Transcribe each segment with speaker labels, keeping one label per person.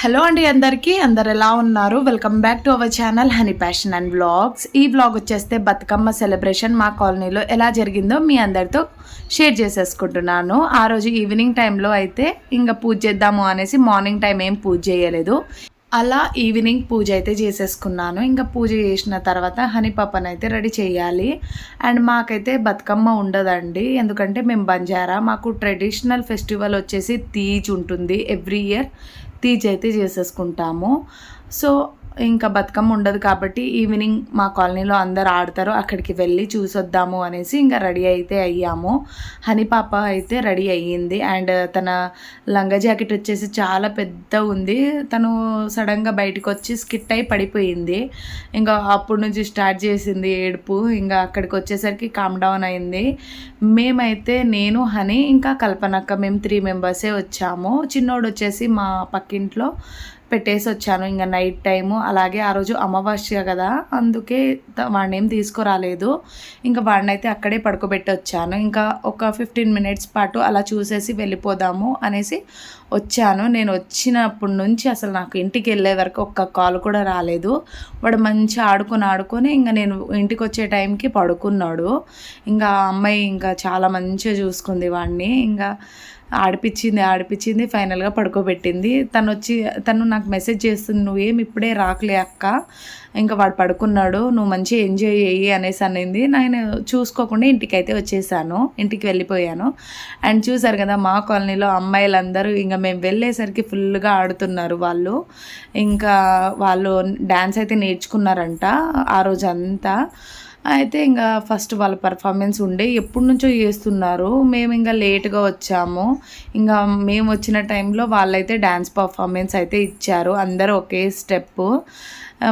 Speaker 1: Hello అండి అందరికీ. అందరు ఎలా ఉన్నారు? Welcome back to our channel honey passion and vlogs ఈ వ్లాగ్ వచ్చేస్తే బతుకమ్మ సెలబ్రేషన్ మా కాలనీలో ఎలా జరిగిందో మీ అందరితో షేర్ చేసేసుకుంటున్నాను. ఆ రోజు ఈవినింగ్ టైంలో అయితే ఇంకా పూజ చేద్దాము అనేసి మార్నింగ్ టైం ఏం పూజ చేయలేదు. అలా ఈవినింగ్ పూజ అయితే చేసేసుకున్నాను. ఇంకా పూజ చేసిన తర్వాత హనీ పాపన్ అయితే రెడీ చేయాలి. అండ్ మాకైతే బతుకమ్మ ఉండదండి. ఎందుకంటే మేము బంజారా. మాకు ట్రెడిషనల్ ఫెస్టివల్ వచ్చేసి తీజ్ ఉంటుంది. ఎవ్రీ ఇయర్ తీజ్ అయితే చేసేసుకుంటాము. సో ఇంకా బతుకమ్మ ఉండదు కాబట్టి ఈవినింగ్ మా కాలనీలో అందరు ఆడతారు. అక్కడికి వెళ్ళి చూసొద్దాము అనేసి ఇంకా రెడీ అయితే అయ్యాము. హనీ పాప అయితే రెడీ అయ్యింది. అండ్ తన లంగా జాకెట్ వచ్చేసి చాలా పెద్ద ఉంది. తను సడన్గా బయటకు వచ్చి స్కిట్ అయి పడిపోయింది. ఇంకా అప్పటి నుంచి స్టార్ట్ చేసింది ఏడుపు. ఇంకా అక్కడికి వచ్చేసరికి కామ్ డౌన్ అయింది. మేమైతే నేను హనీ ఇంకా కల్పనక్క మేము త్రీ మెంబర్సే వచ్చాము. చిన్నోడు వచ్చేసి మా పక్కింట్లో పెట్టేసి వచ్చాను. ఇంకా నైట్ టైము అలాగే ఆ రోజు అమావాస్య కదా అందుకే వాడిని ఏం తీసుకురాలేదు. ఇంకా వాడిని అయితే అక్కడే పడుకోబెట్టి వచ్చాను. ఇంకా ఒక ఫిఫ్టీన్ మినిట్స్ పాటు అలా చూసేసి వెళ్ళిపోదాము అనేసి వచ్చాను. నేను వచ్చినప్పటి నుంచి అసలు నాకు ఇంటికి వెళ్ళే వరకు ఒక్క కాల్ కూడా రాలేదు. వాడు మంచిగా ఆడుకొని ఆడుకొని ఇంకా నేను ఇంటికి వచ్చే టైంకి పడుకున్నాడు. ఇంకా ఆ అమ్మాయి ఇంకా చాలా మంచిగా చూసుకుంది వాడిని ఇంకా ఆడిపించింది ఆడిపించింది ఫైనల్గా పడుకోబెట్టింది. తను వచ్చి తను నాకు మెసేజ్ చేస్తుంది నువ్వేం ఇప్పుడే రాకలే అక్క ఇంకా వాడు పడుకున్నాడు నువ్వు మంచిగా ఎంజాయ్ చేయి అనేసి అనింది. నేను చూసుకోకుండా ఇంటికి అయితే వచ్చేసాను ఇంటికి వెళ్ళిపోయాను. అండ్ చూసారు కదా మా కాలనీలో అమ్మాయిలందరూ ఇంకా మేము వెళ్ళేసరికి ఫుల్గా ఆడుతున్నారు వాళ్ళు. ఇంకా వాళ్ళు డ్యాన్స్ అయితే నేర్చుకున్నారంట ఆ రోజు అంతా అయితే ఇంకా ఫస్ట్ వాళ్ళ పర్ఫార్మెన్స్ ఉండే. ఎప్పటి నుంచో చేస్తున్నారు. మేము ఇంకా లేట్గా వచ్చాము. ఇంకా మేము వచ్చిన టైంలో వాళ్ళైతే డ్యాన్స్ పర్ఫార్మెన్స్ అయితే ఇచ్చారు. అందరూ ఒకే స్టెప్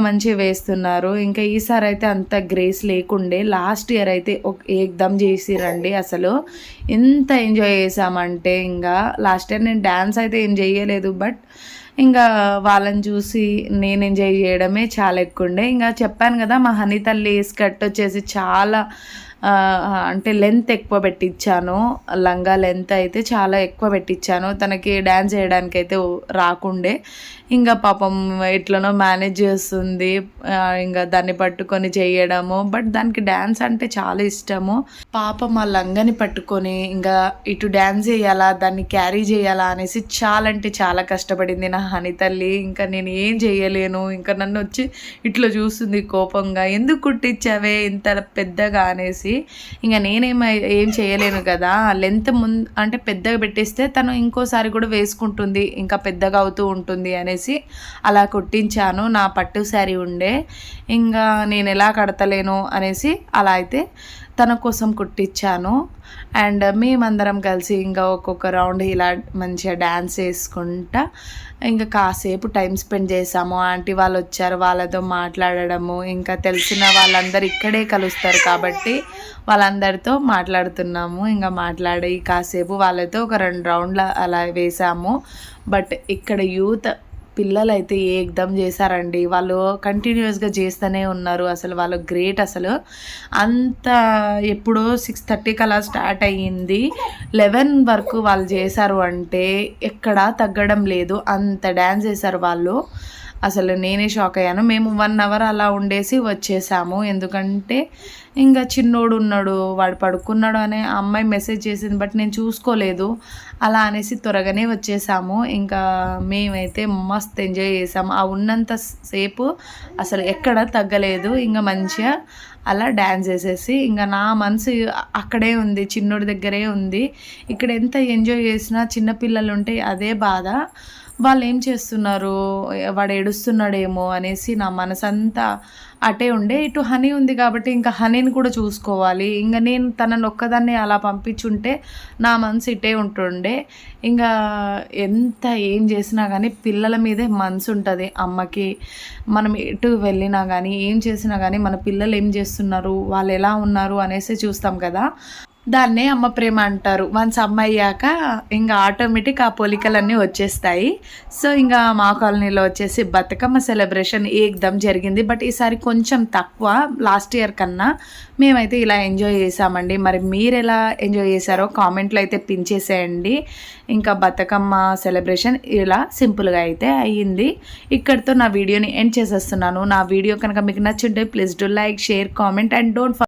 Speaker 1: మంచిగా వేస్తున్నారు. ఇంకా ఈసారి అయితే అంత గ్రేస్ లేకుండే లాస్ట్ ఇయర్ అయితే ఒక ఏకదమ్ చేసిరండి అసలు. ఎంత ఎంజాయ్ చేసామంటే ఇంకా లాస్ట్ ఇయర్ నేను డ్యాన్స్ అయితే ఏం చేయలేదు బట్ ఇంకా వాళ్ళని చూసి నేను ఎంజాయ్ చేయడమే చాలా ఎక్కువ ఉండే. ఇంకా చెప్పాను కదా మా హనీ తల్లి స్కర్ట్ వచ్చేసి చాలా అంటే లెంత్ ఎక్కువ పెట్టించాను లంగా లెంత్ అయితే చాలా ఎక్కువ పెట్టించాను తనకి డ్యాన్స్ చేయడానికి అయితే రాకుండే. ఇంకా పాపం ఎట్లనో మేనేజ్ చేస్తుంది. ఇంకా దాన్ని పట్టుకొని చేయడము. బట్ దానికి డ్యాన్స్ అంటే చాలా ఇష్టము. పాపం ఆ లంగని పట్టుకొని ఇంకా ఇటు డ్యాన్స్ చేయాలా దాన్ని క్యారీ చేయాలా అనేసి చాలా అంటే చాలా కష్టపడింది నా హని తల్లి. ఇంకా నేను ఏం చేయలేను. ఇంకా నన్ను వచ్చి ఇట్లా చూస్తుంది కోపంగా. ఎందుకు కుట్టించావే ఇంత పెద్దగా? అనేసి ఇంకా నేనేం ఏం చేయలేను కదా. లెంత్ ముందు అంటే పెద్దగా పెట్టేస్తే తను ఇంకోసారి కూడా వేసుకుంటుంది ఇంకా పెద్దగా అవుతూ ఉంటుంది అనేసి అలా కుట్టించాను. నా పట్టు శారీ ఉండే. ఇంకా నేను ఎలా కడతలేను అనేసి అలా అయితే తన కోసం కుట్టించాను అండ్ మేమందరం కలిసి ఇంకా ఒక్కొక్క రౌండ్ ఇలా మంచిగా డ్యాన్స్ వేసుకుంటా ఇంకా కాసేపు టైం స్పెండ్ చేసాము. ఆంటీ వాళ్ళు వచ్చారు వాళ్ళతో మాట్లాడడము ఇంకా తెలిసిన వాళ్ళందరూ ఇక్కడే కలుస్తారు కాబట్టి వాళ్ళందరితో మాట్లాడుతున్నాము. ఇంకా మాట్లాడి కాసేపు వాళ్ళతో ఒక రెండు రౌండ్ల అలా వేసాము. బట్ ఇక్కడ యూత్ పిల్లలు అయితే ఏకదం చేశారండి? వాళ్ళు కంటిన్యూస్గా చేస్తూనే ఉన్నారు. అసలు వాళ్ళు గ్రేట్ అసలు. అంత ఎప్పుడో సిక్స్ థర్టీకి అలా స్టార్ట్ అయ్యింది. లెవెన్ వరకు వాళ్ళు చేశారు అంటే ఎక్కడా తగ్గడం లేదు. అంత డ్యాన్స్ చేశారు వాళ్ళు. అసలు నేనే షాక్ అయ్యాను. మేము వన్ అవర్ అలా ఉండేసి వచ్చేసాము. ఎందుకంటే ఇంకా చిన్నోడు ఉన్నాడు వాడు పడుకున్నాడు అనే అమ్మాయి మెసేజ్ చేసింది బట్ నేను చూసుకోలేదు. అలా అనేసి త్వరగానే వచ్చేసాము. ఇంకా మేమైతే మస్త్ ఎంజాయ్ చేసాము. ఆ ఉన్నంత సేపు అసలు ఎక్కడ తగ్గలేదు. ఇంకా మంచిగా అలా డ్యాన్స్ చేసేసి ఇంకా నా మనసు అక్కడే ఉంది చిన్నోడి దగ్గరే ఉంది. ఇక్కడ ఎంత ఎంజాయ్ చేసినా చిన్నపిల్లలు ఉంటే అదే బాధ. వాళ్ళు ఏం చేస్తున్నారు? వాడు ఏడుస్తున్నాడేమో అనేసి నా మనసంతా అటే ఉండే. ఇటు హనీ ఉంది కాబట్టి ఇంకా హనీని కూడా చూసుకోవాలి. ఇంకా నేను తనని ఒక్కదాన్ని అలా పంపించుంటే నా మనసు ఇటే ఉంటుండే. ఇంకా ఎంత ఏం చేసినా కానీ పిల్లల మీదే మనసు ఉంటుంది అమ్మకి. మనం ఎటు వెళ్ళినా కానీ ఏం చేసినా కానీ మన పిల్లలు ఏం చేస్తున్నారు? వాళ్ళు ఎలా ఉన్నారు అనేసి చూస్తాం కదా. దాన్నే అమ్మ ప్రేమ అంటారు. వన్స్ అమ్మ అయ్యాక ఇంకా ఆటోమేటిక్ ఆ పోలికలన్నీ వచ్చేస్తాయి. సో ఇంకా మా కాలనీలో వచ్చేసి బతుకమ్మ సెలబ్రేషన్ ఏకదం జరిగింది. బట్ ఈసారి కొంచెం తక్కువ లాస్ట్ ఇయర్ కన్నా మేమైతే ఇలా ఎంజాయ్ చేసామండి. మరి మీరు ఎలా ఎంజాయ్ చేశారో కామెంట్లో అయితే పిన్ చేసేయండి. ఇంకా బతుకమ్మ సెలబ్రేషన్ ఇలా సింపుల్గా అయితే అయ్యింది. ఇక్కడితో నా వీడియోని ఎండ్ చేసేస్తున్నాను. నా వీడియో కనుక మీకు నచ్చుంటే please do like share comment and don't